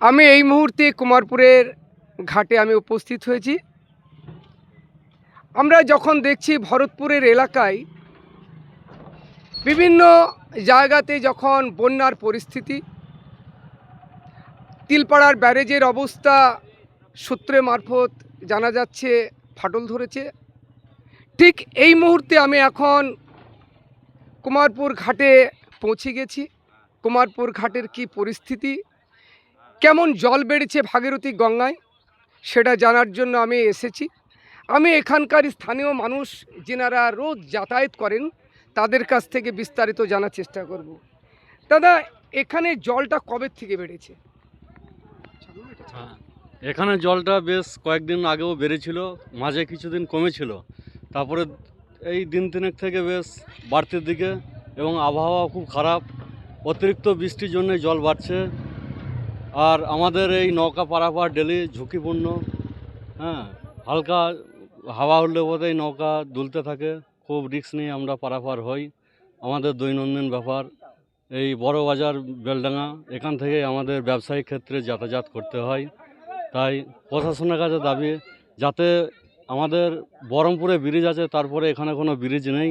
আমি এই মুহূর্তে কুমারপুরের ঘাটে আমি উপস্থিত হয়েছি। আমরা যখন দেখছি ভরতপুরের এলাকায় বিভিন্ন জায়গাতে যখন বন্যার পরিস্থিতি, তিলপাড়ার ব্যারেজের অবস্থা সূত্রে মারফত জানা যাচ্ছে, ফাটল ধরেছে। ঠিক এই মুহূর্তে আমি এখন কুমারপুর ঘাটে পৌঁছে গেছি। কুমারপুর ঘাটের কি পরিস্থিতি কেমন জল বেড়েছে ভাগীরথী গঙ্গায় সেটা জানার জন্য আমি এসেছি। আমি এখানকার স্থানীয় মানুষ যেনারা রোজ যাতায়াত করেন তাদের কাছ থেকে বিস্তারিত জানার চেষ্টা করব। দাদা এখানে জলটা কবে থেকে বেড়েছে? হ্যাঁ, এখানে জলটা বেশ কয়েকদিন আগেও বেড়েছিল মাঝে কিছুদিন কমেছিল। তারপরে এই দিন তিনেক থেকে বেশ বাড়তির দিকে এবং আবহাওয়া খুব খারাপ। অতিরিক্ত বৃষ্টির জন্য জল বাড়ছে। আর আমাদের এই নৌকা পারাপার ডেলি ঝুঁকিপূর্ণ হ্যাঁ হালকা হাওয়া হলে বোধহয় নৌকা দুলতে থাকে, খুব রিস্ক নিয়ে আমরা পারাপার হই। আমাদের দৈনন্দিন ব্যাপার, এই বড় বাজার বেলডাঙ্গা, এখান থেকে আমাদের ব্যবসায়িক ক্ষেত্রে যাতায়াত করতে হয়। তাই প্রশাসনের কাছে দাবি, যাতে আমাদের বহরমপুরে ব্রিজ আছে, তারপরে এখানে কোনো ব্রিজ নেই।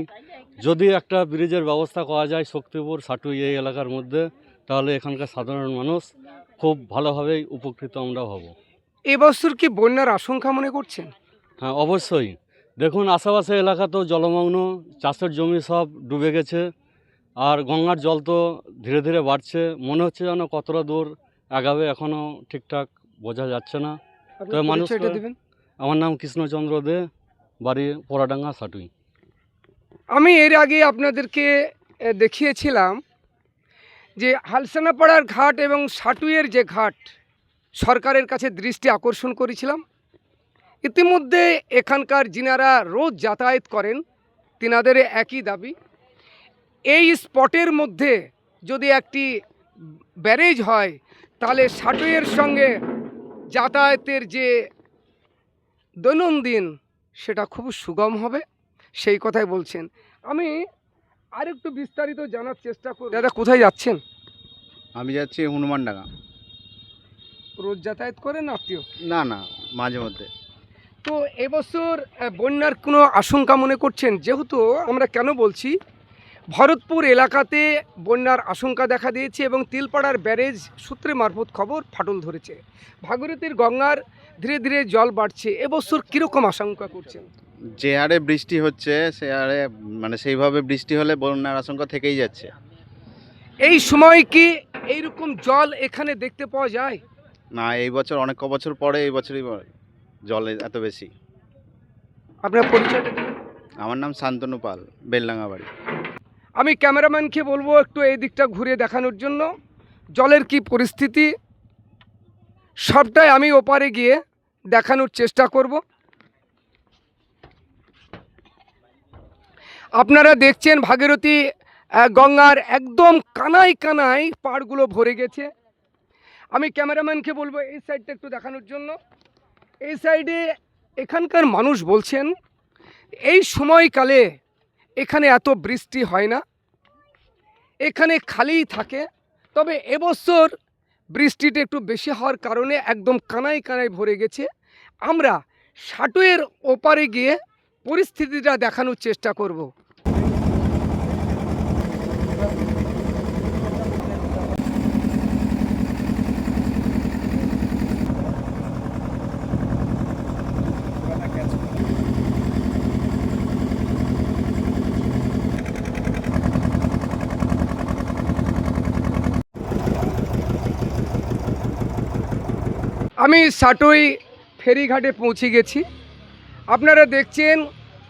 যদি একটা ব্রিজের ব্যবস্থা করা যায় শক্তিপুর, সাটুই এই এলাকার মধ্যে, তাহলে এখানকার সাধারণ মানুষ খুব ভালোভাবেই উপকৃত আমরা হব। এবছর কি বন্যার আশঙ্কা মনে করছেন? হ্যাঁ অবশ্যই। দেখুন আশেপাশে এলাকা তো জলমগ্ন চাষের জমি সব ডুবে গেছে আর গঙ্গার জল তো ধীরে ধীরে বাড়ছে। মনে হচ্ছে যেন কতটা দূর আগাবে এখনও ঠিকঠাক বোঝা যাচ্ছে না। মানুষ তো- দেবেন। আমার নাম কৃষ্ণচন্দ্র দে বাড়ি পোড়াডাঙ্গা সাটুই। আমি এর আগে আপনাদেরকে দেখিয়েছিলাম যে হালসানাপাড়ার ঘাট এবং সাটুইয়ের যে ঘাট, সরকারের কাছে দৃষ্টি আকর্ষণ করেছিলাম। ইতিমধ্যে এখানকার যিনারা রোজ যাতায়াত করেন, তিনাদের একই দাবি। এই স্পটের মধ্যে যদি একটি ব্যারেজ হয়, তাহলে সাটুইয়ের সঙ্গে যাতায়াতের যে দৈনন্দিন, সেটা খুব সুগম হবে, সেই কথাই বলছেন। আমি আরেকটু বিস্তারিত জানার চেষ্টা করব দাদা কোথায় যাচ্ছেন? আমি যাচ্ছি হনুমান হনুমানডাঙ্গা। রোজ যাতায়াত করেন আত্মীয় না না মাঝে মধ্যে। তো এবছর বন্যার কোনো আশঙ্কা মনে করছেন? যেহেতু আমরা কেন বলছি ভরতপুর এলাকাতে বন্যার আশঙ্কা দেখা দিয়েছে এবং তিলপাড়ার ব্যারেজ সূত্রে মারফত খবর ফাটল ধরেছে। ভাগীরথীর গঙ্গার ধীরে ধীরে জল বাড়ছে। এবছর কীরকম আশঙ্কা করছেন? যে হারে বৃষ্টি হচ্ছে সে হারে মানে সেইভাবে বৃষ্টি হলে বন্যার আশঙ্কা থেকেই যাচ্ছে। এই সময় কি এইরকম জল এখানে দেখতে পাওয়া যায়? না এই বছর অনেক বছর পরে এই বছরই জল এত বেশি। আপনার পরিচয়টা দিন। আমার নাম শান্তনু পাল বেলডাঙ্গা বাড়ি আমি ক্যামেরাম্যানকে বলব একটু এই দিকটা ঘুরে দেখানোর জন্য। জলের কি পরিস্থিতি? সবটাই আমি ওপারে গিয়ে দেখানোর চেষ্টা করব। আপনারা দেখছেন ভাগীরথী গঙ্গার একদম কানায় কানায় পাড়গুলো ভরে গেছে। আমি ক্যামেরাম্যানকে বলব এই সাইডটা একটু দেখানোর জন্য। এই সাইডে এখানকার মানুষ বলছেন, এই সময়কালে এখানে এত বৃষ্টি হয় না। এখানে খালিই থাকে। তবে এবছর বৃষ্টিটা একটু বেশি হওয়ার কারণে একদম কানায় কানায় ভরে গেছে। আমরা সাটুয়ের ওপারে গিয়ে পরিস্থিতিটা দেখানোর চেষ্টা করব। আমি সাটুই ফেরিঘাটে পৌঁছে গেছি। আপনারা দেখছেন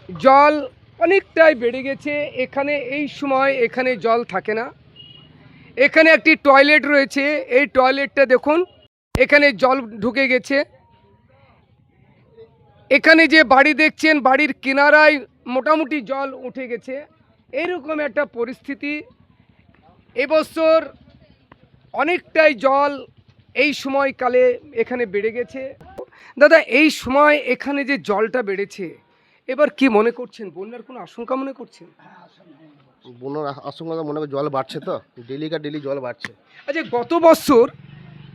জল অনেকটাই বেড়ে গেছে। এখানে এই সময় এখানে জল থাকে না। এখানে একটি টয়লেট রয়েছে। এই টয়লেটটা দেখুন, এখানে জল ঢুকে গেছে। এখানে যে বাড়ি দেখছেন, বাড়ির কিনারায় মোটামুটি জল উঠে গেছে। এরকম একটা পরিস্থিতি। এবছর অনেকটাই জল এই সময়কালে এখানে বেড়ে গেছে। দাদা, এই সময় এখানে যে জলটা বেড়েছে এবার কি মনে করছেন? বন্যার কোনো আশঙ্কা মনে করছেন? বন্যার আশঙ্কা মনে হয় জল বাড়ছে তো। ডেলি কার ডেলি জল বাড়ছে। আচ্ছা গত বছর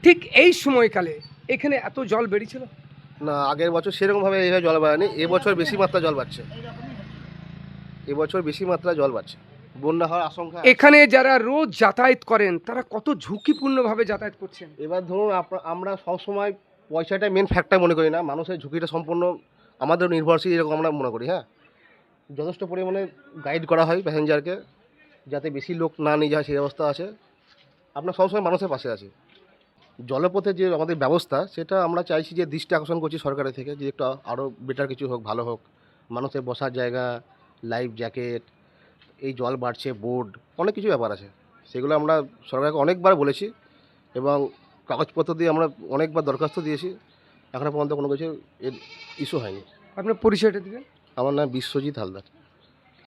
ঠিক এই সময়কালে এখানে এত জল বেরিয়েছিল না আগের বছর সেরকমভাবে এইভাবে জল বাড়েনি। এবছর বেশি মাত্রা জল বাড়ছে। এবছর বেশি মাত্রা জল বাড়ছে। বন্যা হওয়ার আশঙ্কা এখানে যারা রোজ যাতায়াত করেন তারা কত ঝুঁকিপূর্ণভাবে যাতায়াত করছেন? এবার ধরুন আমরা সবসময় পয়সাটা মেন ফ্যাক্টর মনে করি না। মানুষের ঝুঁকিটা সম্পূর্ণ আমাদের নির্ভরশীল, এরকম আমরা মনে করি হ্যাঁ। যথেষ্ট পরিমাণে গাইড করা হয় প্যাসেঞ্জারকে যাতে বেশি লোক না নিয়ে যায়, সেই ব্যবস্থা আছে। আমরা সবসময় মানুষের পাশে আছি। জলপথে যে আমাদের ব্যবস্থা, সেটা আমরা চাইছি যে দৃষ্টি আকর্ষণ করছি সরকারের থেকে, যে একটু আরও বেটার কিছু হোক, ভালো হোক। মানুষের বসার জায়গা লাইফ জ্যাকেট এই জল বাড়ছে বোর্ড অনেক কিছু ব্যাপার আছে। সেগুলো আমরা সরকারকে অনেকবার বলেছি এবং কাগজপত্র দিয়ে আমরা অনেকবার দরখাস্ত দিয়েছি। এখনও পর্যন্ত কোনো কিছু এর ইস্যু হয়নি। আপনার পরিচয়টা দিবেন? আমার নাম বিশ্বজিৎ হালদার।